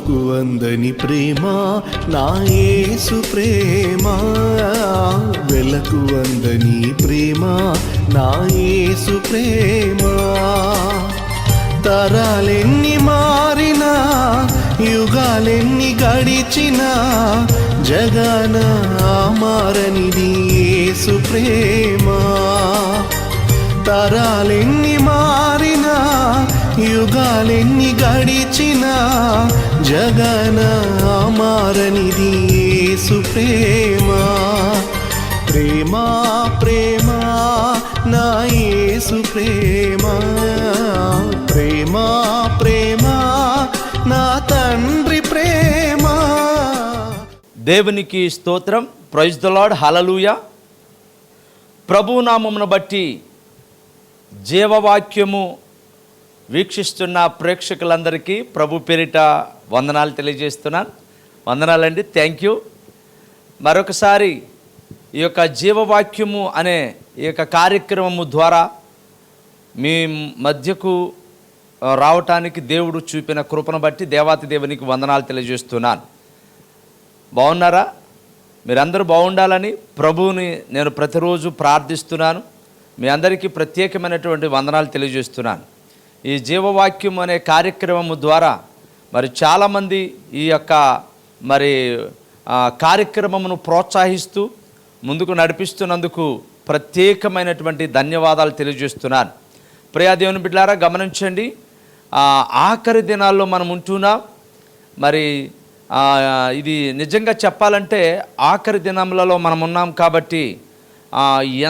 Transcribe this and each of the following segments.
కొలకు అందని ప్రేమ నా యేసు ప్రేమ. వెలకు అందని ప్రేమ నా యేసు ప్రేమ. తరాలెన్ని మారినా యుగాలెన్ని గడిచినా జగన మారనిది యేసు ప్రేమ. తరాలెన్ని మారినా యుగాలెన్ని గడిచినా జగన మారనిది యేసు ప్రేమ. ప్రేమ ప్రేమ నా యేసు ప్రేమ. ప్రేమ ప్రేమ నా తండ్రి ప్రేమ. దేవునికి స్తోత్రం. ప్రైజ్ ద లార్డ్ హలలుయ ప్రభునామమును బట్టి జీవవాక్యము వీక్షిస్తున్న ప్రేక్షకులందరికీ ప్రభు పేరిట వందనాలు తెలియజేస్తున్నాను. వందనాలండి. థ్యాంక్ యూ మరొకసారి ఈ యొక్క జీవవాక్యము అనే ఈ యొక్క కార్యక్రమము ద్వారా మీ మధ్యకు రావటానికి దేవుడు చూపిన కృపను బట్టి దేవాతి దేవునికి వందనాలు తెలియజేస్తున్నాను. బాగున్నారా? మీరందరూ బాగుండాలని ప్రభువుని నేను ప్రతిరోజు ప్రార్థిస్తున్నాను. మీ అందరికీ ప్రత్యేకమైనటువంటి వందనాలు తెలియజేస్తున్నాను. ఈ జీవవాక్యం అనే కార్యక్రమము ద్వారా మరి చాలామంది ఈ యొక్క మరి కార్యక్రమమును ప్రోత్సహిస్తూ ముందుకు నడిపిస్తున్నందుకు ప్రత్యేకమైనటువంటి ధన్యవాదాలు తెలియజేస్తున్నాను. ప్రియా దేవుని బిడ్డారా గమనించండి ఆఖరి దినాల్లో మనం ఉంటున్నాం. మరి ఇది నిజంగా చెప్పాలంటే ఆఖరి దినములలో మనం ఉన్నాం కాబట్టి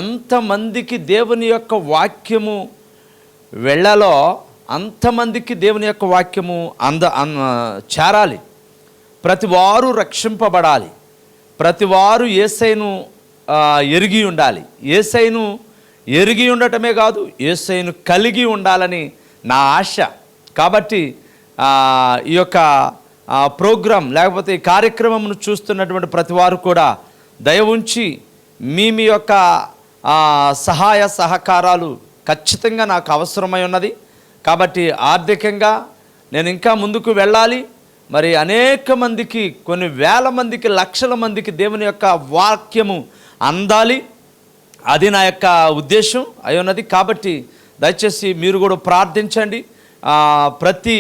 ఎంతమందికి దేవుని యొక్క వాక్యము వెళ్ళలో అంతమందికి దేవుని యొక్క వాక్యము అంద చేరాలి. ప్రతి వారు రక్షింపబడాలి. ప్రతి వారు ఏసైను ఎరిగి ఉండాలి. ఏసైను ఎరిగి ఉండటమే కాదు ఏసైను కలిగి ఉండాలని నా ఆశ. కాబట్టి ఈ యొక్క ప్రోగ్రాం లేకపోతే ఈ కార్యక్రమంను చూస్తున్నటువంటి ప్రతి వారు కూడా దయ ఉంచి మీ మీ యొక్క సహాయ సహకారాలు ఖచ్చితంగా నాకు అవసరమై ఉన్నది. కాబట్టి ఆర్థికంగా నేను ఇంకా ముందుకు వెళ్ళాలి. మరి అనేక మందికి కొన్ని వేల మందికి లక్షల మందికి దేవుని యొక్క వాక్యము అందాలి. అది నా యొక్క ఉద్దేశం అయి ఉన్నది. కాబట్టి దయచేసి మీరు కూడా ప్రార్థించండి. ప్రతి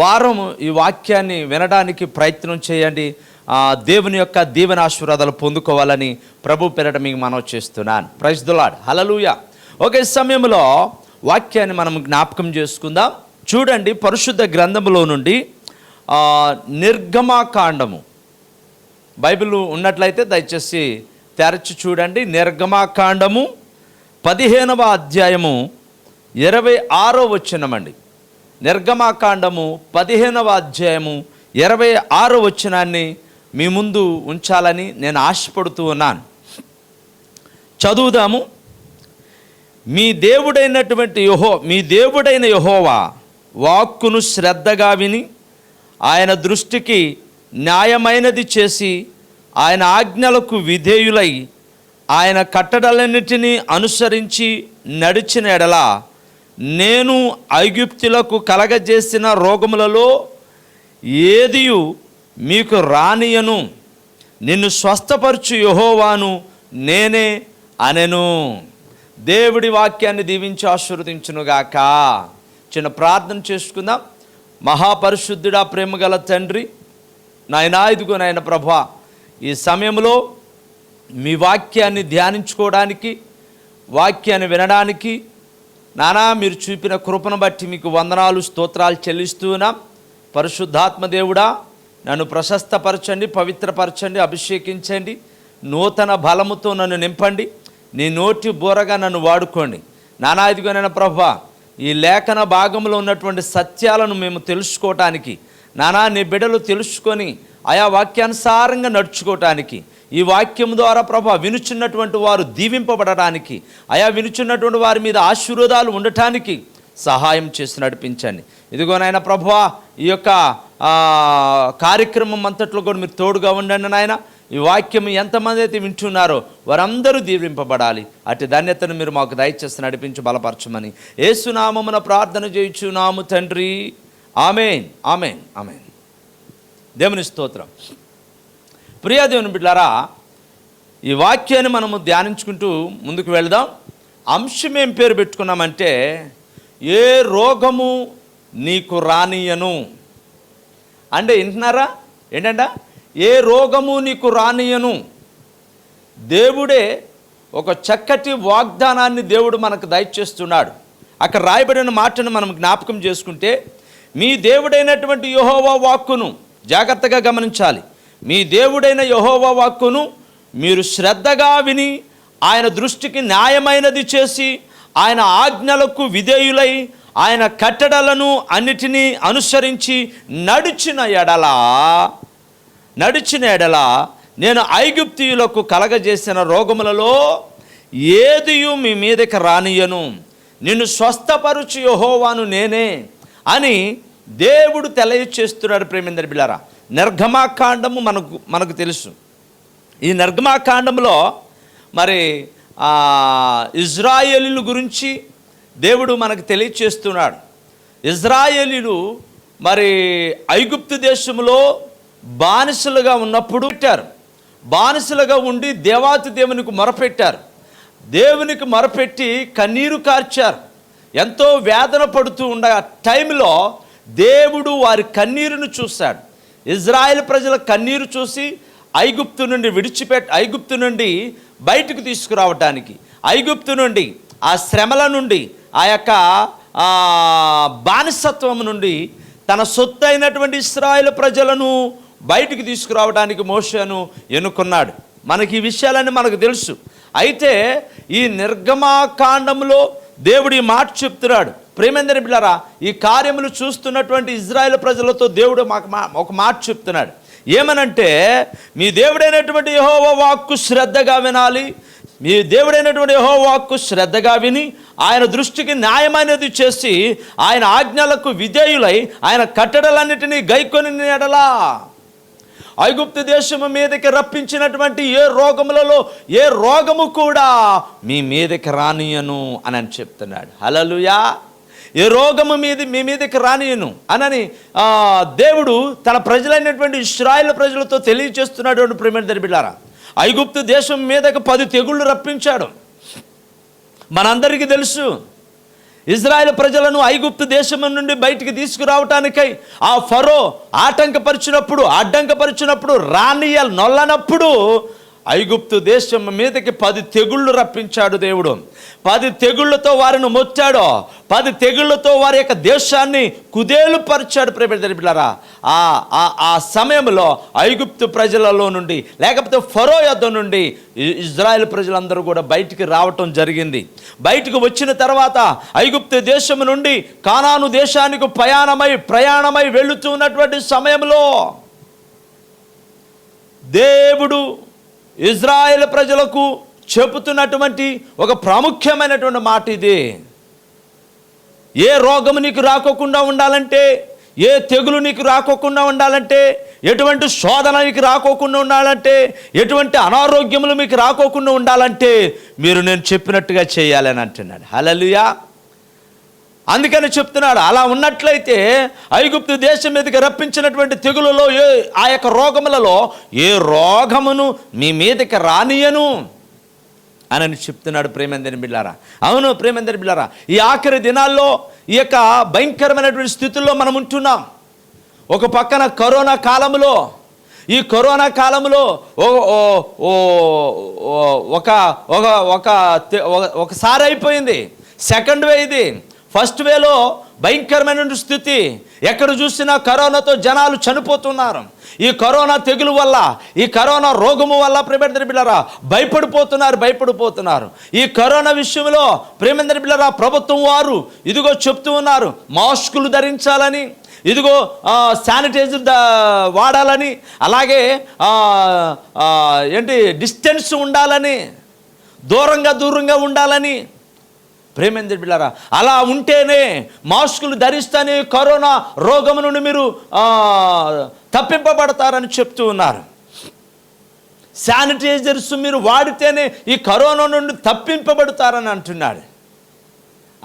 వారం ఈ వాక్యాన్ని వినడానికి ప్రయత్నం చేయండి. దేవుని యొక్క దీవెన ఆశీర్వాదాలు పొందుకోవాలని ప్రభు పెరట మీకు మనవి చేస్తున్నాను. ప్రైజ్ దులాడ్ హలలుయా ఒకే సమయంలో వాక్యాన్ని మనం జ్ఞాపకం చేసుకుందాం. చూడండి పరిశుద్ధ గ్రంథములో నుండి నిర్గమాకాండము. బైబిల్ ఉన్నట్లయితే దయచేసి తెరచి చూడండి. నిర్గమాకాండము పదిహేనవ అధ్యాయము ఇరవై ఆరో వచ్చినమండి నిర్గమాకాండము పదిహేనవ అధ్యాయము ఇరవై ఆరో వచ్చినాన్ని మీ ముందు ఉంచాలని నేను ఆశపడుతూ ఉన్నాను. చదువుదాము. మీ దేవుడైనటువంటి యహో మీ దేవుడైన యహోవా వాక్కును శ్రద్ధగా విని ఆయన దృష్టికి న్యాయమైనది చేసి ఆయన ఆజ్ఞలకు విధేయులై ఆయన కట్టడలన్నిటినీ అనుసరించి నడిచిన ఎడల నేను ఐగుప్తులకు కలగజేసిన రోగములలో ఏదియు మీకు రానియను. నిన్ను స్వస్థపరచు యహోవాను నేనే అనెను. దేవుడి వాక్యాన్ని దీవించి ఆశీర్వదించునుగాక. చిన్న ప్రార్థన చేసుకుందాం. మహాపరిశుద్ధుడా ప్రేమగల తండ్రి నాయనా ఇదిగో నాయన ప్రభా ఈ సమయంలో మీ వాక్యాన్ని ధ్యానించుకోవడానికి వాక్యాన్ని వినడానికి నానా మీరు చూపిన కృపను బట్టి మీకు వందనాలు స్తోత్రాలు చెల్లిస్తున్నాం పరిశుద్ధాత్మ దేవుడా నన్ను ప్రశస్తపరచండి పవిత్రపరచండి అభిషేకించండి నూతన బలముతో నన్ను నింపండి. నీ నోటి బూరగా నన్ను వాడుకోండి. నానాదిగోనైన ప్రభా ఈ లేఖన భాగంలో ఉన్నటువంటి సత్యాలను మేము తెలుసుకోవటానికి నానా నీ బిడ్డలు తెలుసుకొని ఆయా వాక్యానుసారంగా నడుచుకోవటానికి ఈ వాక్యం ద్వారా ప్రభా వినుచున్నటువంటి వారు దీవింపబడటానికి ఆయా వినుచున్నటువంటి వారి మీద ఆశీర్వాదాలు ఉండటానికి సహాయం చేసి నడిపించండి. ఇదిగో నాయన ఈ యొక్క కార్యక్రమం అంతట్లో కూడా మీరు తోడుగా ఉండండి నాయన. ఈ వాక్యం ఎంతమంది అయితే వింటున్నారో వారందరూ దీవింపబడాలి. అటు ధన్యతను మీరు మాకు దయచేసి నడిపించి బలపరచమని. ఏసునామమున ప్రార్థన చేయుచున్నాము తండ్రి. Amen amen amen. దేవుని స్తోత్రం. ప్రియా దేవుని బిడ్డారా ఈ వాక్యాన్ని మనము ధ్యానించుకుంటూ ముందుకు వెళదాం. అంశం ఏం పేరు పెట్టుకున్నామంటే ఏ రోగము నీకు రానియను అంటే వింటున్నారా? ఏంటంటే? ఏ రోగము నీకు రానియను? దేవుడే ఒక చక్కటి వాగ్దానాన్ని దేవుడు మనకు దయచేస్తున్నాడు. అక్కడ రాయబడిన మాటను మనం జ్ఞాపకం చేసుకుంటే మీ దేవుడైనటువంటి యహోవా వాక్కును జాగ్రత్తగా గమనించాలి. మీ దేవుడైన యహోవా వాక్కును మీరు శ్రద్ధగా విని ఆయన దృష్టికి న్యాయమైనది చేసి ఆయన ఆజ్ఞలకు విధేయులై ఆయన కట్టడలను అన్నిటినీ అనుసరించి నడిచిన ఎడలా నడిచిన ఎడల నేను ఐగుప్తియులకు కలగజేసిన రోగములలో ఏదియు మీ మీదకి రానియను. నిన్ను స్వస్థపరుచు యహోవాను నేనే అని దేవుడు తెలియచేస్తున్నాడు ప్రేమేందర్ బిళ్ళారా. నిర్గమాకాండము మనకు మనకు తెలుసు. ఈ నిర్గమాకాండంలో మరి ఆ, ఇజ్రాయేలీల గురించి దేవుడు మనకు తెలియచేస్తున్నాడు. ఇజ్రాయేలీలు మరి ఐగుప్తు దేశంలో బానిసలుగా ఉన్నప్పుడు పెట్టారు. బానిసలుగా ఉండి దేవాతి దేవునికి మొరపెట్టారు. దేవునికి మొరపెట్టి కన్నీరు కార్చారు. ఎంతో వేదన పడుతూ ఉండగా టైంలో దేవుడు వారి కన్నీరును చూశాడు. ఇజ్రాయెల్ ప్రజల కన్నీరు చూసి ఐగుప్తు నుండి విడిచిపెట్ ఐగుప్తు నుండి బయటకు తీసుకురావటానికి ఐగుప్తు నుండి ఆ శ్రమల నుండి ఆ యొక్క బానిసత్వం నుండి తన సొత్తు అయినటువంటి ఇస్రాయేల్ ప్రజలను బయటికి తీసుకురావడానికి మోషను ఎన్నుకున్నాడు. మనకి ఈ విషయాలన్నీ మనకు తెలుసు. అయితే ఈ నిర్గమాకాండంలో దేవుడు ఈ మాట చెప్తున్నాడు. ప్రేమేందరి బిళ్ళరా ఈ కార్యములు చూస్తున్నటువంటి ఇజ్రాయెల్ ప్రజలతో దేవుడు మాకు మా- ఒక మాట చెప్తున్నాడు. ఏమనంటే మీ దేవుడైనటువంటి యెహోవా వాక్కు శ్రద్ధగా వినాలి. మీ దేవుడైనటువంటి యహో వాక్కు శ్రద్ధగా విని ఆయన దృష్టికి న్యాయమైనది చేసి ఆయన ఆజ్ఞలకు విధేయులై ఆయన కట్టడలన్నిటినీ గైకొని ఎడలా ఐగుప్తు దేశము మీదకి రప్పించినటువంటి ఏ రోగములలో ఏ రోగము కూడా మీ మీదకి రానియను అని అని చెప్తున్నాడు. హలలుయా ఏ రోగము మీద మీ మీదకి రానియను అనని దేవుడు తన ప్రజలైనటువంటి ఇస్రాయిల్ ప్రజలతో తెలియచేస్తున్నాడు ప్రేమ బిడ్డారా. ఐగుప్తు దేశం మీదకి పది తెగుళ్ళు రప్పించాడు. మనందరికీ తెలుసు ఇజ్రాయెల్ ప్రజలను ఐగుప్తు దేశం నుండి బయటికి తీసుకురావటానికై ఆ ఫరో ఆటంకపరిచినప్పుడు అడ్డంకపరిచినప్పుడు రానియల్ నొల్లనప్పుడు ఐగుప్తు దేశం మీదకి పది తెగుళ్ళు రప్పించాడు దేవుడు. పది తెగుళ్ళతో వారిని మొచ్చాడు పది తెగుళ్ళతో వారి యొక్క దేశాన్ని కుదేలు పరిచాడు ప్రేమిలారా ఆ ఆ- ఆ సమయంలో ఐగుప్తు ప్రజలలో నుండి లేకపోతే ఫరో యొద్ద నుండి ఇజ్రాయెల్ ప్రజలందరూ కూడా బయటికి రావటం జరిగింది. బయటకు వచ్చిన తర్వాత ఐగుప్తు దేశం నుండి కానాను దేశానికి ప్రయాణమై ప్రయాణమై వెళుతున్నటువంటి సమయంలో దేవుడు ఇజ్రాయెల్ ప్రజలకు చెబుతున్నటువంటి ఒక ప్రాముఖ్యమైనటువంటి మాట ఇది. ఏ రోగము నీకు రాకోకుండా ఉండాలంటే ఏ తెగులు నీకు రాకోకుండా ఉండాలంటే ఎటువంటి శోధన నీకు రాకోకుండా ఉండాలంటే ఎటువంటి అనారోగ్యములు మీకు రాకోకుండా ఉండాలంటే మీరు నేను చెప్పినట్టుగా చేయాలని అంటున్నాడు. హలలుయా అందుకని చెప్తున్నాడు అలా ఉన్నట్లయితే ఐగుప్తు దేశం మీదకి రప్పించినటువంటి తెగులలో ఏ ఆ యొక్క రోగములలో ఏ రోగమును మీ మీదకి రానియను. అని చెప్తున్నాడు ప్రేమేందరి బిళ్ళారా. అవును ప్రేమేందరి బిళ్ళారా ఈ ఆఖరి దినాల్లో ఈ యొక్క భయంకరమైనటువంటి స్థితుల్లో మనం ఉంటున్నాం. ఒక పక్కన కరోనా కాలంలో ఈ కరోనా కాలంలో ఓ- ఓ- ఓ- ఒక ఒక ఒక- ఒకసారి అయిపోయింది. సెకండ్ వే ఇది ఫస్ట్ వేలో భయంకరమైన స్థితి. ఎక్కడ చూసినా కరోనాతో జనాలు చనిపోతున్నారు. ఈ కరోనా తెగులు వల్ల ఈ కరోనా రోగము వల్ల ప్రేమేంద్ర బిళ్ళరా భయపడిపోతున్నారు భయపడిపోతున్నారు. ఈ కరోనా విషయంలో ప్రేమేంద్ర బిళ్ళరా ప్రభుత్వం వారు ఇదిగో చెప్తూ ఉన్నారు మాస్కులు ధరించాలని ఇదిగో శానిటైజర్ వాడాలని అలాగే ఏంటి డిస్టెన్స్ ఉండాలని దూరంగా దూరంగా ఉండాలని ప్రేమేంద్ర బిళ్ళారా? అలా ఉంటేనే మాస్కులు ధరిస్తేనే కరోనా రోగం నుండి మీరు తప్పింపబడతారని చెప్తూ ఉన్నారు. శానిటైజర్స్ మీరు వాడితేనే ఈ కరోనా నుండి తప్పింపబడతారని అంటున్నాడు.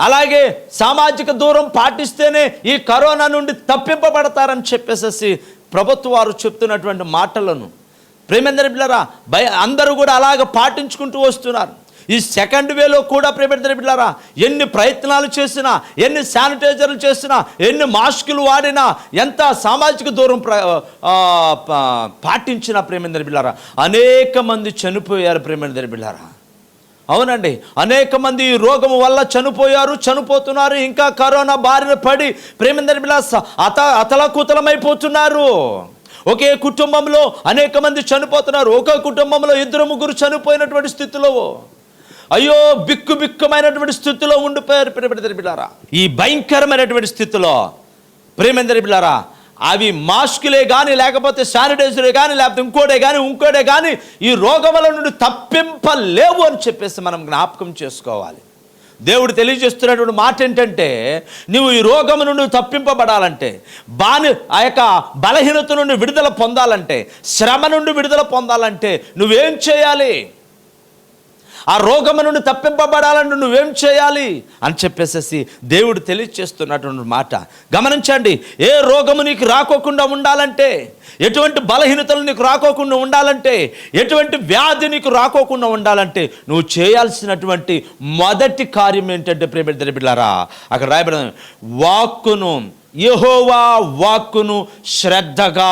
అలాగే సామాజిక దూరం పాటిస్తేనే ఈ కరోనా నుండి తప్పింపబడతారని చెప్పేసేసి ప్రభుత్వ వారు చెప్తున్నటువంటి మాటలను ప్రేమేంద్ర బిళ్ళరా? భయ అందరూ కూడా అలాగ పాటించుకుంటూ వస్తున్నారు. ఈ సెకండ్ వేలో కూడా ప్రేమేంద్ర బిడ్డారా ఎన్ని ప్రయత్నాలు చేసినా ఎన్ని శానిటైజర్లు చేసినా ఎన్ని మాస్కులు వాడినా ఎంత సామాజిక దూరం ప్ర ఆ, పా- పాటించినా ప్రేమేంద్ర బిళ్ళరా అనేక మంది చనిపోయారు ప్రేమేంద్ర బిళ్ళారా అవునండి అనేక మంది ఈ రోగం వల్ల చనిపోయారు చనిపోతున్నారు ఇంకా కరోనా బారిన పడి ప్రేమేంద్ర బిలాస్ అత అతలకుతలమైపోతున్నారు. ఒకే కుటుంబంలో అనేక మంది చనిపోతున్నారు ఒకే కుటుంబంలో ఇద్దరు ముగ్గురు చనిపోయినటువంటి స్థితిలో అయ్యో బిక్కు బిక్కుమైనటువంటి స్థితిలో ఉండిపోయారు ప్రేమేంద్ర బిళ్ళారా ఈ భయంకరమైనటువంటి స్థితిలో ప్రేమేంద్ర బిళ్ళారా అవి మాస్కులే కానీ లేకపోతే శానిటైజరే కానీ లేకపోతే ఇంకోటే కానీ ఇంకోటే కానీ ఈ రోగముల నుండి తప్పింపలేవు అని చెప్పేసి మనం జ్ఞాపకం చేసుకోవాలి. దేవుడు తెలియజేస్తున్నటువంటి మాట ఏంటంటే నువ్వు ఈ రోగము నుండి తప్పింపబడాలంటే బాని ఆ యొక్క బలహీనత నుండి విడుదల పొందాలంటే శ్రమ నుండి విడుదల పొందాలంటే నువ్వేం చేయాలి? ఆ రోగము నుండి తప్పింపబడాలని నువ్వేం చేయాలి? అని చెప్పేసేసి దేవుడు తెలియచేస్తున్నటువంటి మాట. గమనించండి ఏ రోగము నీకు రాకోకుండా ఉండాలంటే ఎటువంటి బలహీనతలు నీకు రాకోకుండా ఉండాలంటే ఎటువంటి వ్యాధి నీకు రాకోకుండా ఉండాలంటే నువ్వు చేయాల్సినటువంటి మొదటి కార్యం ఏంటంటే ప్రేమ బిడ్డారా అక్కడ రాయబడి వాక్కును యహోవా వాక్కును శ్రద్ధగా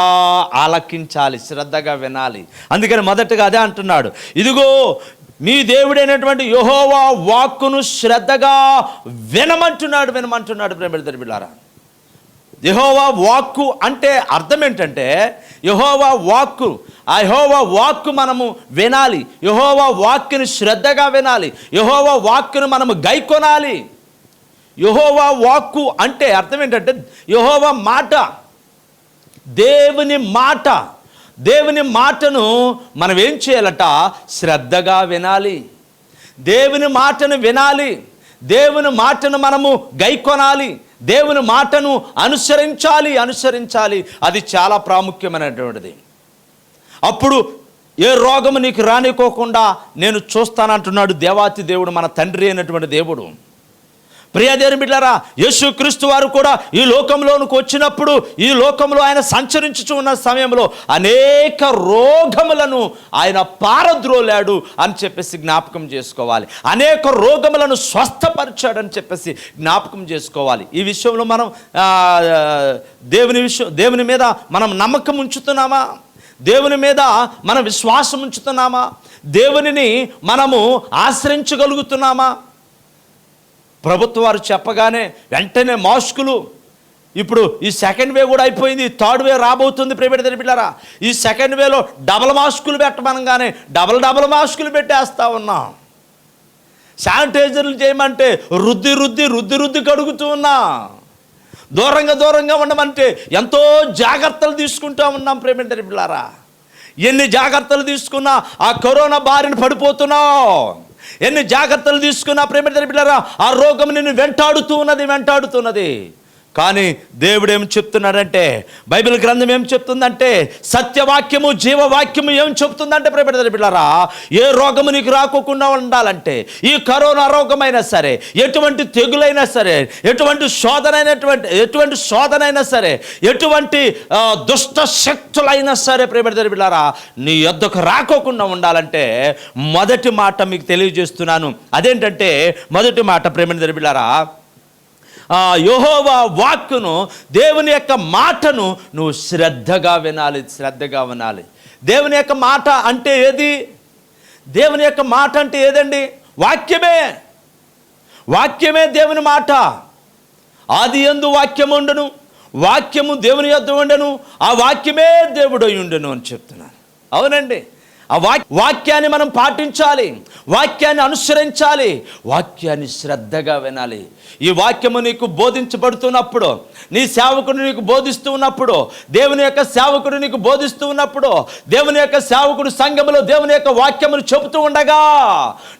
ఆలకించాలి శ్రద్ధగా వినాలి. అందుకని మొదటగా అదే అంటున్నాడు ఇదిగో నీ దేవుడైనటువంటి యహోవా వాక్కును శ్రద్ధగా వినమంటున్నాడు వినమంటున్నాడు ప్రేమ బిళ్ళారా యహోవా వాక్కు అంటే అర్థం ఏంటంటే యహోవా వాక్కు ఆ యహోవా వాక్కు మనము వినాలి. యహోవా వాక్కుని శ్రద్ధగా వినాలి. యహోవా వాక్కును మనము గైకొనాలి. యహోవా వాక్కు అంటే అర్థం ఏంటంటే యహోవా మాట దేవుని మాట దేవుని మాటను మనం ఏం చేయాలట? శ్రద్ధగా వినాలి. దేవుని మాటను వినాలి. దేవుని మాటను మనము గైకొనాలి. దేవుని మాటను అనుసరించాలి అనుసరించాలి. అది చాలా ప్రాముఖ్యమైనటువంటిది. అప్పుడు ఏ రోగము నీకు రానికోకుండా నేను చూస్తానంటున్నాడు దేవాతి దేవుడు మన తండ్రి అయినటువంటి దేవుడు. ప్రియదేవుని బిడ్డారా యేసుక్రీస్తు వారు కూడా ఈ లోకంలోనికి వచ్చినప్పుడు ఈ లోకంలో ఆయన సంచరించుచు ఉన్న సమయంలో అనేక రోగములను ఆయన పారద్రోలాడు అని చెప్పేసి జ్ఞాపకం చేసుకోవాలి. అనేక రోగములను స్వస్థపరిచాడని చెప్పేసి జ్ఞాపకం చేసుకోవాలి. ఈ విషయంలో మనం దేవుని విషయం దేవుని మీద మనం నమ్మకం ఉంచుతున్నామా? దేవుని మీద మనం విశ్వాసం ఉంచుతున్నామా? దేవునిని మనము ఆశ్రయించగలుగుతున్నామా? ప్రభుత్వ వారు చెప్పగానే వెంటనే మాస్కులు. ఇప్పుడు ఈ సెకండ్ వే కూడా అయిపోయింది. థర్డ్ వే రాబోతుంది ప్రైవేట్ తెలిపిల్లారా ఈ సెకండ్ వేలో డబల్ మాస్కులు పెట్టమనగానే డబల్ డబల్ మాస్కులు పెట్టేస్తా ఉన్నాం. శానిటైజర్లు చేయమంటే రుద్ది రుద్ది రుద్ది రుద్ది కడుగుతూ ఉన్నా. దూరంగా దూరంగా ఉండమంటే ఎంతో జాగ్రత్తలు తీసుకుంటా ఉన్నాం ప్రేమేంటరి తెలిపిల్లారా ఎన్ని జాగ్రత్తలు తీసుకున్నా ఆ కరోనా బారిన పడిపోతున్నాం. ఎన్ని జాగ్రత్తలు తీసుకున్నా ప్రేమ పిల్లారా ఆ రోగం నిన్ను వెంటాడుతూ ఉన్నది వెంటాడుతున్నది కానీ దేవుడు ఏం చెప్తున్నాడంటే బైబిల్ గ్రంథం ఏం చెప్తుందంటే సత్యవాక్యము జీవవాక్యము ఏం చెప్తుందంటే ప్రేమేంటరి పిల్లారా ఏ రోగము నీకు రాకోకుండా ఉండాలంటే ఈ కరోనా రోగమైనా సరే ఎటువంటి తెగులైనా సరే ఎటువంటి శోధనైనటువంటి ఎటువంటి శోధనైనా సరే ఎటువంటి దుష్ట శక్తులైనా సరే ప్రేమదరి బిళ్ళారా నీ యొద్దకు రాకోకుండా ఉండాలంటే మొదటి మాట మీకు తెలియజేస్తున్నాను. అదేంటంటే మొదటి మాట ప్రేమ బిళ్ళారా ఆ యెహోవా వాక్కును దేవుని యొక్క మాటను నువ్వు శ్రద్ధగా వినాలి శ్రద్ధగా వినాలి. దేవుని యొక్క మాట అంటే ఏది? దేవుని యొక్క మాట అంటే ఏదండి? వాక్యమే. వాక్యమే దేవుని మాట. ఆది ఎందు వాక్యం ఉండను వాక్యము దేవుని యొద్ ఉండను ఆ వాక్యమే దేవుడు ఉండను అని చెప్తున్నాను అవునండి. ఆ వాక్ వాక్యాన్ని మనం పాటించాలి వాక్యాన్ని అనుసరించాలి వాక్యాన్ని శ్రద్ధగా వినాలి. ఈ వాక్యము నీకు బోధించబడుతున్నప్పుడు నీ సేవకుడు నీకు బోధిస్తూ ఉన్నప్పుడు దేవుని యొక్క సేవకుడు నీకు బోధిస్తూ ఉన్నప్పుడు దేవుని యొక్క సేవకుడు సంఘములో దేవుని యొక్క వాక్యమును చెబుతూ ఉండగా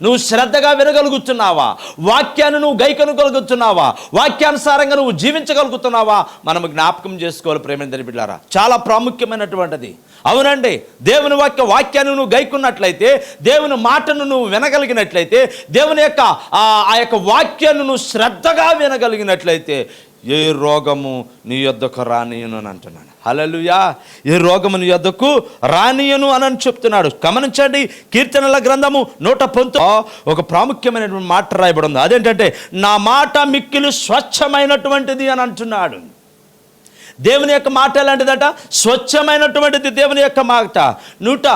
నువ్వు శ్రద్ధగా వినగలుగుతున్నావా? వాక్యాన్ని నువ్వు గైకొనగలుగుతున్నావా? వాక్యానుసారంగా నువ్వు జీవించగలుగుతున్నావా? మనం జ్ఞాపకం చేసుకోవాలి ప్రేమేంద్ర బిడ్డారా చాలా ప్రాముఖ్యమైనటువంటిది. అవునండి దేవుని వాక్య వాక్యాన్ని నువ్వు గైకున్నట్లయితే దేవుని మాటను నువ్వు వినగలిగినట్లయితే దేవుని యొక్క ఆ యొక్క వాక్యాన్ని నువ్వు శ్రద్ధగా వినగలిగినట్లయితే ఏ రోగము నీ యొద్దకు రానియను అని అంటున్నాడు. హలలుయా ఏ రోగము నీ యొద్దకు రానియను అని అని చెప్తున్నాడు. గమనించండి కీర్తనల గ్రంథము నూట పొంతు ఒక ప్రాముఖ్యమైనటువంటి మాట రాయబడి ఉంది. అదేంటంటే నా మాట మిక్కిలు స్వచ్ఛమైనటువంటిది అని అంటున్నాడు. దేవుని యొక్క మాట ఎలాంటిదట? స్వచ్ఛమైనటువంటిది దేవుని యొక్క మాట. నూట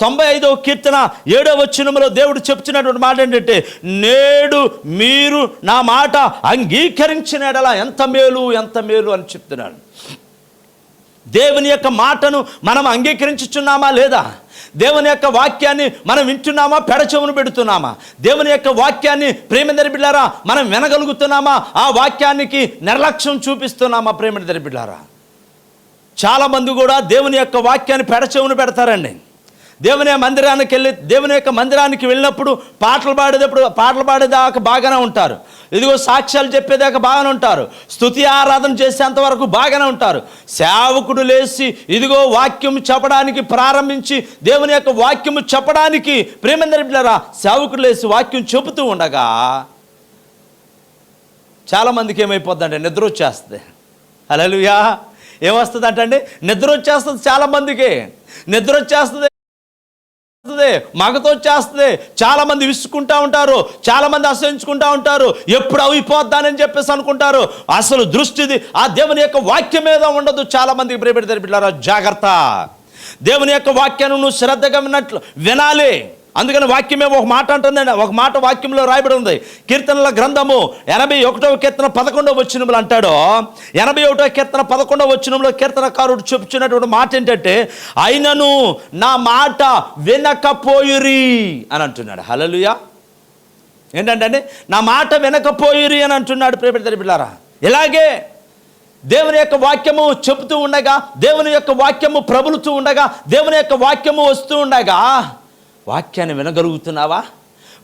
తొంభై ఐదవ కీర్తన ఏడవ వచ్చినములో దేవుడు చెప్తున్నటువంటి మాట ఏంటంటే నేడు మీరు నా మాట అంగీకరించినడలా ఎంత మేలు ఎంత మేలు అని చెప్తున్నాడు. దేవుని యొక్క మాటను మనం అంగీకరించుచున్నామా లేదా? దేవుని యొక్క వాక్యాన్ని మనం వింటున్నామా? పెడచెవును పెడుతున్నామా? దేవుని యొక్క వాక్యాన్ని ప్రేమ బిడ్డారా మనం వినగలుగుతున్నామా? ఆ వాక్యానికి నిర్లక్ష్యం చూపిస్తున్నామా ప్రేమదరి బిడ్డారా చాలామంది కూడా దేవుని యొక్క వాక్యాన్ని పెడచెవును పెడతారండి. దేవుని మందిరానికి వెళ్ళి దేవుని యొక్క మందిరానికి వెళ్ళినప్పుడు పాటలు పాడేటప్పుడు పాటలు పాడేదాకా బాగానే ఉంటారు. ఇదిగో సాక్ష్యాలు చెప్పేదాకా బాగానే ఉంటారు. స్తుతి ఆరాధన చేసేంత వరకు బాగానే ఉంటారు. సేవకుడు లేచి ఇదిగో వాక్యం చెప్పడానికి ప్రారంభించి దేవుని యొక్క వాక్యము చెప్పడానికి ప్రేమందరి బిడ్డరా సేవకుడు లేచి వాక్యం చెబుతూ ఉండగా చాలామందికి ఏమైపోద్దంటే నిద్ర వచ్చేస్తుంది. అలలుయా ఏమొస్తుంది అంటే నిద్ర వచ్చేస్తుంది చాలామందికి. నిద్ర వచ్చేస్తుంది వస్తుంది మగతో వచ్చేస్తుంది చాలా మంది విసుకుంటా ఉంటారు చాలా మంది అసహించుకుంటా ఉంటారు. ఎప్పుడు అయిపోద్దానని చెప్పేసి అనుకుంటారు. అసలు దృష్టిది ఆ దేవుని యొక్క వాక్యం మీద ఉండదు. చాలా మందికి ప్రియపెడతారు జాగ్రత్త. దేవుని యొక్క వాక్యాన్ని నువ్వు శ్రద్ధగా విన్నట్లు వినాలి. అందుకని వాక్యమే ఒక మాట అంటుందండి. ఒక మాట వాక్యంలో రాయబడి ఉంది. కీర్తనల గ్రంథము ఎనభై ఒకటవ కీర్తన పదకొండవ వచ్చినములు అంటాడో. ఎనభై ఒకటవ కీర్తన పదకొండవ వచ్చినంలో కీర్తనకారుడు చెప్పుచున్నటువంటి మాట ఏంటంటే అయినను నా మాట వినకపోయిరి అని అంటున్నాడు. హలలుయా ఏంటంటే నా మాట వినకపోయిరి అని అంటున్నాడు. ప్రేమిత బిళ్ళారా ఇలాగే దేవుని యొక్క వాక్యము చెబుతూ ఉండగా దేవుని యొక్క వాక్యము ప్రబలుతూ ఉండగా దేవుని యొక్క వాక్యము వస్తూ ఉండగా వాక్యాన్ని వినగలుగుతున్నావా?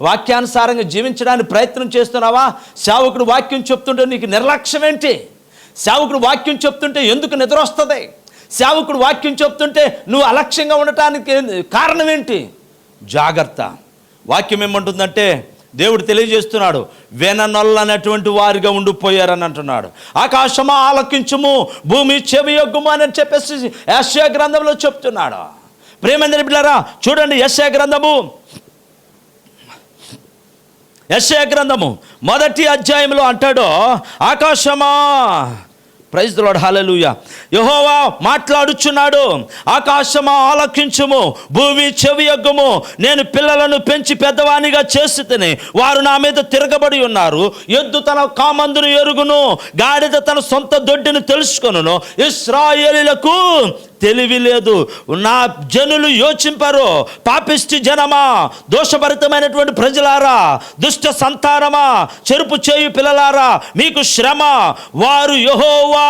వాక్యానుసారంగా జీవించడానికి ప్రయత్నం చేస్తున్నావా? సేవకుడు వాక్యం చెప్తుంటే నీకు నిర్లక్ష్యం ఏంటి? సేవకుడు వాక్యం చెప్తుంటే ఎందుకు నిద్ర వస్తుంది? సేవకుడు వాక్యం చెప్తుంటే నువ్వు అలక్ష్యంగా ఉండటానికి కారణం ఏంటి? జాగ్రత్త. వాక్యం ఏమంటుందంటే దేవుడు తెలియజేస్తున్నాడు వెననొల్లనటువంటి వారిగా ఉండిపోయారని అంటున్నాడు. ఆకాశమా ఆలకించుము భూమి చెవి యొగ్గుము అని చెప్పేసి యశ్యా గ్రంథంలో చెప్తున్నాడు. ప్రేమందరి బిడ్డారా చూడండి యశ్యా గ్రంథము. యశ్యా గ్రంథము మొదటి అధ్యాయంలో అంటాడు ఆకాశమా. ప్రైజ్ లాడ్ హల్లెలూయా యహోవా మాట్లాడుచున్నాడు ఆకాశమా ఆలకించుము భూమి చెవి చెవియొగ్గము నేను పిల్లలను పెంచి పెద్దవానిగా చేసి వారు నా మీద తిరగబడి ఉన్నారు. ఎద్దు తన కామందును ఎరుగును గాడిద తన సొంత దొడ్డిని తెలుసుకొనును. ఇస్రాయేలీలకు తెలివి లేదు నా జనులు యోచింపరు. పాపిష్టి జనమా? దోషభరితమైనటువంటి ప్రజలారా? దుష్ట సంతానమా? చెరుపు చేయు పిల్లలారా? మీకు శ్రమ. వారు యహోవా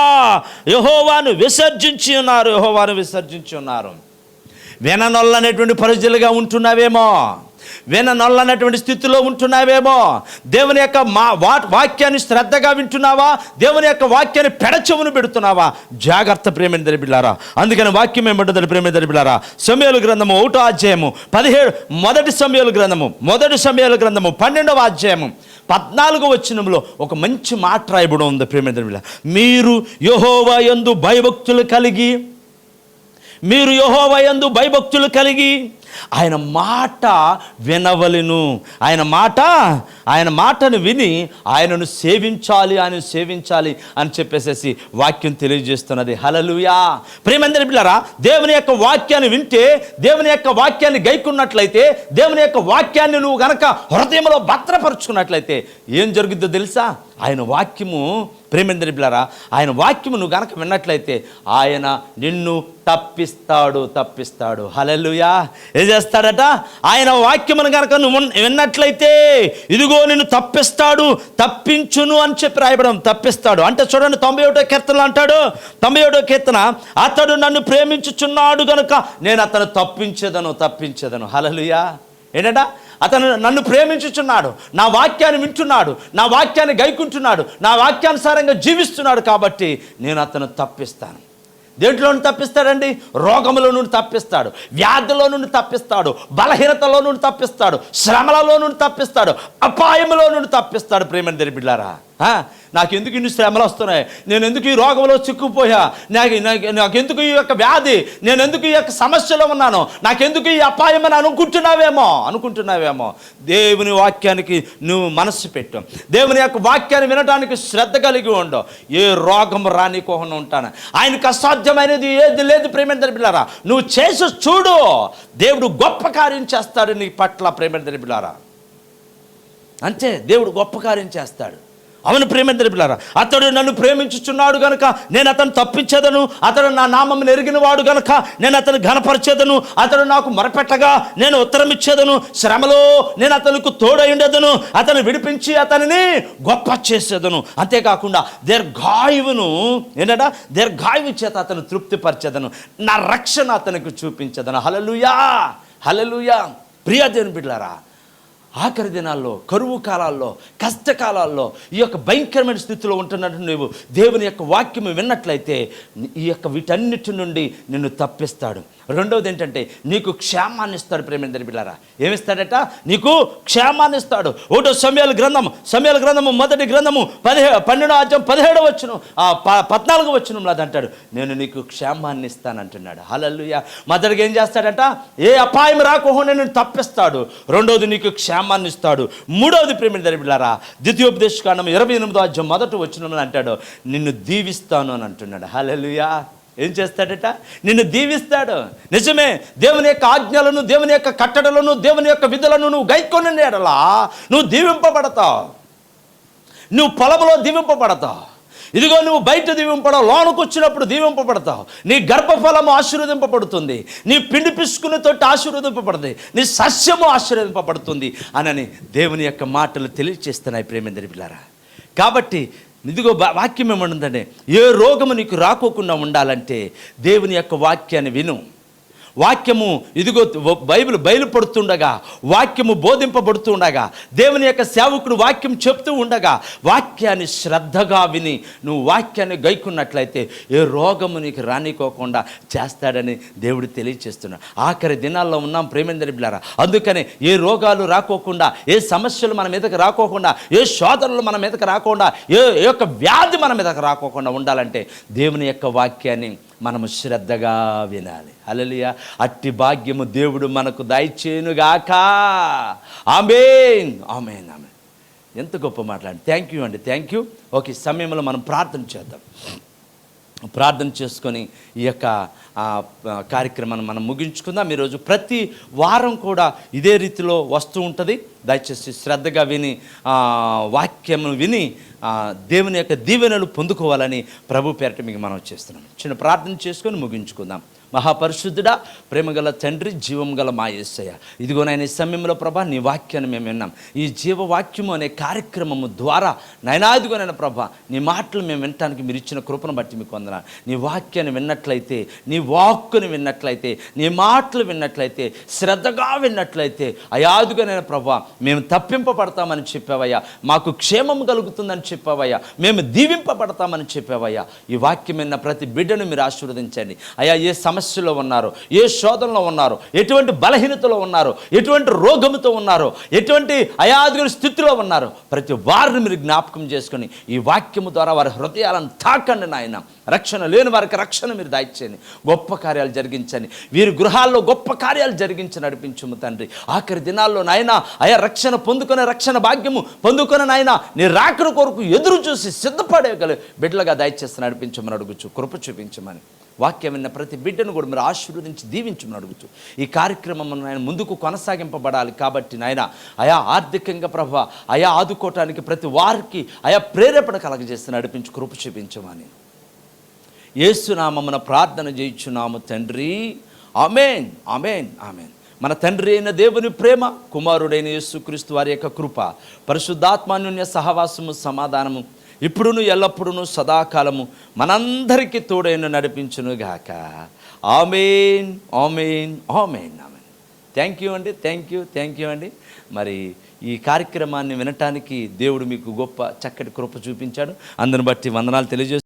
యహోవాను విసర్జించి ఉన్నారు. యహోవాను విసర్జించి ఉన్నారు. విననొల్లనేటువంటి ప్రజలుగా ఉంటున్నావేమో? విననొల్లనటువంటి స్థితిలో ఉంటున్నావేమో? దేవుని యొక్క మా వా వాక్యాన్ని శ్రద్ధగా వింటున్నావా? దేవుని యొక్క వాక్యాన్ని పెడచెవును పెడుతున్నావా? జాగ్రత్త ప్రేమ బిళ్ళారా అందుకని వాక్యం ఏమంటుందని ప్రేమ బిళ్ళారా సమయాలు గ్రంథము ఒకటో అధ్యాయము పదిహేడు మొదటి సమయాలు గ్రంథము మొదటి సమయాలు గ్రంథము పన్నెండవ అధ్యాయము పద్నాలుగో వచ్చినంలో ఒక మంచి మాట రాయబడి ఉంది ప్రేమ మీరు యహోవా ఎందు భయభక్తులు కలిగి మీరు యహోవయందు భయభక్తులు కలిగి ఆయన మాట వినవలెను. ఆయన మాట ఆయన మాటను విని ఆయనను సేవించాలి ఆయన సేవించాలి అని చెప్పేసేసి వాక్యం తెలియజేస్తున్నది. హలలుయా ప్రేమందరి పిల్లరా దేవుని యొక్క వాక్యాన్ని వింటే దేవుని యొక్క వాక్యాన్ని గైకున్నట్లయితే దేవుని యొక్క వాక్యాన్ని నువ్వు గనక హృదయంలో భద్రపరుచుకున్నట్లయితే ఏం జరుగుద్దో తెలుసా? ఆయన వాక్యము ప్రేమేంద్ర బిళ్ళారా ఆయన వాక్యము నువ్వు గనక విన్నట్లయితే ఆయన నిన్ను తప్పిస్తాడు తప్పిస్తాడు. హలలుయా ఏం చేస్తాడట? ఆయన వాక్యమును గనక నువ్వు విన్నట్లయితే ఇదిగో నిన్ను తప్పిస్తాడు తప్పించును అని చెప్పి రాయబడం తప్పిస్తాడు. అంటే చూడండి తొంభై ఒకటో కీర్తనలు అంటాడు. తొంభై ఒకటో కీర్తన అతడు నన్ను ప్రేమించుచున్నాడు గనుక నేను అతను తప్పించేదను తప్పించేదను. హలలుయా ఏంటంట? అతను నన్ను ప్రేమించుచున్నాడు నా వాక్యాన్ని వింటున్నాడు నా వాక్యాన్ని గైకుంటున్నాడు నా వాక్యానుసారంగా జీవిస్తున్నాడు కాబట్టి నేను అతను తప్పిస్తాను. దేంట్లో నుండి తప్పిస్తాడండి? రోగములో నుండి తప్పిస్తాడు వ్యాధిలో నుండి తప్పిస్తాడు బలహీనతలో నుండి తప్పిస్తాడు శ్రమలలో నుండి తప్పిస్తాడు అపాయములో నుండి తప్పిస్తాడు ప్రేమని తెరిపిడ్లారా నాకు ఎందుకు ఇన్ని శ్రమలు వస్తున్నాయి? నేను ఎందుకు ఈ రోగంలో చిక్కుపోయా నాకు నాకు- నాకెందుకు ఈ యొక్క వ్యాధి? నేను ఎందుకు ఈ యొక్క సమస్యలో ఉన్నాను? నాకెందుకు ఈ అపాయం అని అనుకుంటున్నావేమో? అనుకుంటున్నావేమో? దేవుని వాక్యానికి నువ్వు మనస్సు పెట్టు. దేవుని యొక్క వాక్యాన్ని వినడానికి శ్రద్ధ కలిగి ఉండవు ఏ రోగం రానికోకుండా ఉంటాను. ఆయనకు అసాధ్యమైనది ఏది లేదు ప్రేమేంద్ర తెలిపిలారా నువ్వు చేసి చూడు. దేవుడు గొప్ప కార్యం చేస్తాడు నీ పట్ల ప్రేమేంద్ర తెలిపిలారా అంతే దేవుడు గొప్ప కార్యం చేస్తాడు. అవును ప్రేమేంద్ర పిల్లారా అతడు నన్ను ప్రేమించుచున్నాడు గనుక నేను అతను తప్పించేదను అతడు నా నామం ఎరిగిన వాడు గనుక నేను అతను ఘనపరిచేదను అతడు నాకు మొరపెట్టగా నేను ఉత్తరం ఇచ్చేదను శ్రమలో నేను అతనికి తోడై ఉండేదను అతను విడిపించి అతనిని గొప్ప చేసేదను. అంతేకాకుండా దీర్ఘాయువును ఏంటంట దీర్ఘాయువు చేత అతను తృప్తిపరిచేదను నా రక్షణ అతనికి చూపించేదను. హలలుయా హలలుయా ప్రియా దేవుని బిడ్డలారా ఆఖరి దినాల్లో కరువు కాలాల్లో కష్టకాలాల్లో ఈ యొక్క భయంకరమైన స్థితిలో ఉంటున్నట్టు నువ్వు దేవుని యొక్క వాక్యము విన్నట్లయితే ఈ యొక్క వీటన్నిటి నుండి నిన్ను తప్పిస్తాడు. రెండవది ఏంటంటే నీకు క్షేమాన్ని ఇస్తాడు ప్రేమేంద్ర బిళ్ళారా ఏమిస్తాడట? నీకు క్షేమాన్ని ఇస్తాడు. ఒకటో సమయాల గ్రంథం సమయాల గ్రంథము మొదటి గ్రంథము పదిహే పన్నెండో అధ్యాయం పదిహేడో వచ్చును ఆ ప పద్నాలుగు వచ్చును అది అంటాడు. నేను నీకు క్షేమాన్ని ఇస్తానంటున్నాడు. హలల్లుయ. మొదటిగా ఏం చేస్తాడట? ఏ అపాయం రాకుండా నేను తప్పిస్తాడు. రెండోది నీకు క్షేమ ఇస్తాడు మూడవది ప్రేమ దరిపిల్లారా ద్వితీయోపదేశ కాండం ఇరవై ఎనిమిదో అధ్యాయం మొదటి వచ్చిన అంటాడు. నిన్ను దీవిస్తాను అని అంటున్నాడు. హలలుయా ఏం చేస్తాడట? నిన్ను దీవిస్తాడు. నిజమే దేవుని యొక్క ఆజ్ఞలను దేవుని యొక్క కట్టడలను దేవుని యొక్క విధులను నువ్వు గైకొని ఎడలా నువ్వు దీవింపబడతావు. నువ్వు పొలంలో దీవింపబడతావు. ఇదిగో నువ్వు బయట దీవింపడవు లోనకు వచ్చినప్పుడు దీవింపబడతావు. నీ గర్భఫలము ఆశీర్వదింపబడుతుంది. నీ పిండి పిసుకుని తోటి ఆశీర్వదింపబడుతుంది. నీ సస్యము ఆశీర్వదింపబడుతుంది అనని దేవుని యొక్క మాటలు తెలియచేస్తున్నాయి ప్రేమేంద్ర పిల్లారా కాబట్టి ఇదిగో వాక్యం ఏమంటుందంటే ఏ రోగము నీకు రాకోకుండా ఉండాలంటే దేవుని యొక్క వాక్యాన్ని విను. వాక్యము ఇదిగో బైబిల్ బయలుపడుతుండగా వాక్యము బోధింపబడుతుండగా దేవుని యొక్క సేవకుడు వాక్యం చెప్తూ ఉండగా వాక్యాన్ని శ్రద్ధగా విని నువ్వు వాక్యాన్ని గైకున్నట్లయితే ఏ రోగము నీకు రానికోకుండా చేస్తాడని దేవుడు తెలియచేస్తున్నాడు. ఆఖరి దినాల్లో ఉన్నాం ప్రేమేందరి బిళ్ళారా? అందుకని ఏ రోగాలు రాకోకుండా ఏ సమస్యలు మన మీదకి రాకోకుండా ఏ శోధనలు మన మీదకి రాకుండా ఏ యొక్క వ్యాధి మన మీదకి రాకోకుండా ఉండాలంటే దేవుని యొక్క వాక్యాన్ని మనము శ్రద్ధగా వినాలి. అలలియ అట్టి భాగ్యము దేవుడు మనకు దయచేనుగాక ఆమెన్. Amen amen. ఎంత గొప్ప మాట్లాడి థ్యాంక్ యూ అండి. థ్యాంక్ యూ ఓకే సమయంలో మనం ప్రార్థన చేద్దాం. ప్రార్థన చేసుకొని ఈ యొక్క కార్యక్రమాన్ని మనం ముగించుకుందాం. ఈరోజు ప్రతి వారం కూడా ఇదే రీతిలో వస్తూ ఉంటుంది. దయచేసి శ్రద్ధగా విని వాక్యము విని దేవుని యొక్క దీవెనలు పొందుకోవాలని ప్రభు పేరట మీకు మనం చేస్తున్నాం. చిన్న ప్రార్థన చేసుకొని ముగించుకుందాం. మహాపరిశుద్ధుడా ప్రేమగల తండ్రి జీవం గల మా యేసయ్య. ఇదిగో నాయన ఈ సమయంలో ప్రభా నీ వాక్యాన్ని మేము విన్నాం. ఈ జీవవాక్యము అనే కార్యక్రమము ద్వారా నైనా ఇదిగో నాయన ప్రభా నీ మాటలు మేము వినటానికి మీరు ఇచ్చిన కృపను బట్టి మీకు వందన నీ వాక్యాన్ని విన్నట్లయితే నీ వాక్కుని విన్నట్లయితే నీ మాటలు విన్నట్లయితే శ్రద్ధగా విన్నట్లయితే అయాదుగా నేను ప్రభా మేము తప్పింపబడతామని చెప్పావయ్యా. మాకు క్షేమం కలుగుతుందని చెప్పావయ్యా. మేము దీవింపబడతామని చెప్పావయ్యా. ఈ వాక్యం విన్న ప్రతి బిడ్డను మీరు ఆశీర్వదించండి. అయ్యా ఏ సమస్య సమస్యలో ఉన్నారు ఏ శోధనలో ఉన్నారు ఎటువంటి బలహీనతలో ఉన్నారు ఎటువంటి రోగముతో ఉన్నారు ఎటువంటి అయాదుగుల స్థితిలో ఉన్నారు ప్రతి వారిని మీరు జ్ఞాపకం చేసుకొని ఈ వాక్యము ద్వారా వారి హృదయాలను తాకండి నాయన. రక్షణ లేని వారికి రక్షణ మీరు దాయిచ్చేయండి. గొప్ప కార్యాలు జరిగించండి. వీరి గృహాల్లో గొప్ప కార్యాలు జరిగించి నడిపించుము తండ్రి. ఆఖరి దినాల్లో నాయన అయా రక్షణ పొందుకునే రక్షణ భాగ్యము పొందుకునే నాయన నీ రాకడ కొరకు ఎదురు చూసి సిద్ధపడేయగలి బిడ్డలుగా దయచేసి నడిపించమని అడుగుచు కృప చూపించమని. వాక్యం విన్న ప్రతి బిడ్డను కూడా మీరు ఆశీర్వదించి దీవించమని అడుగుతూ ఈ కార్యక్రమం ఆయన ముందుకు కొనసాగింపబడాలి కాబట్టి నాయన అయా ఆర్థికంగా ప్రభ అయా ఆదుకోవటానికి ప్రతి వారికి అయా ప్రేరేపణ కలగజేసి నడిపించి కృప చూపించమని. ఏసునామమున ప్రార్థన చేయించున్నాము తండ్రి. Amen amen amen. మన తండ్రి అయిన దేవుని ప్రేమ కుమారుడైన యేసుక్రీస్తు వారి యొక్క కృప పరిశుద్ధాత్మాన్యున్య సహవాసము సమాధానము ఇప్పుడును ఎల్లప్పుడూ సదాకాలము మనందరికీ తోడైన నడిపించును గాక amen amen amen amen. Thank you అండి థ్యాంక్ యూ థ్యాంక్ యూ అండి. మరి ఈ కార్యక్రమాన్ని వినటానికి దేవుడు మీకు గొప్ప చక్కటి కృప చూపించాడు. అందరిని బట్టి వందనాలు తెలియజేస్తాను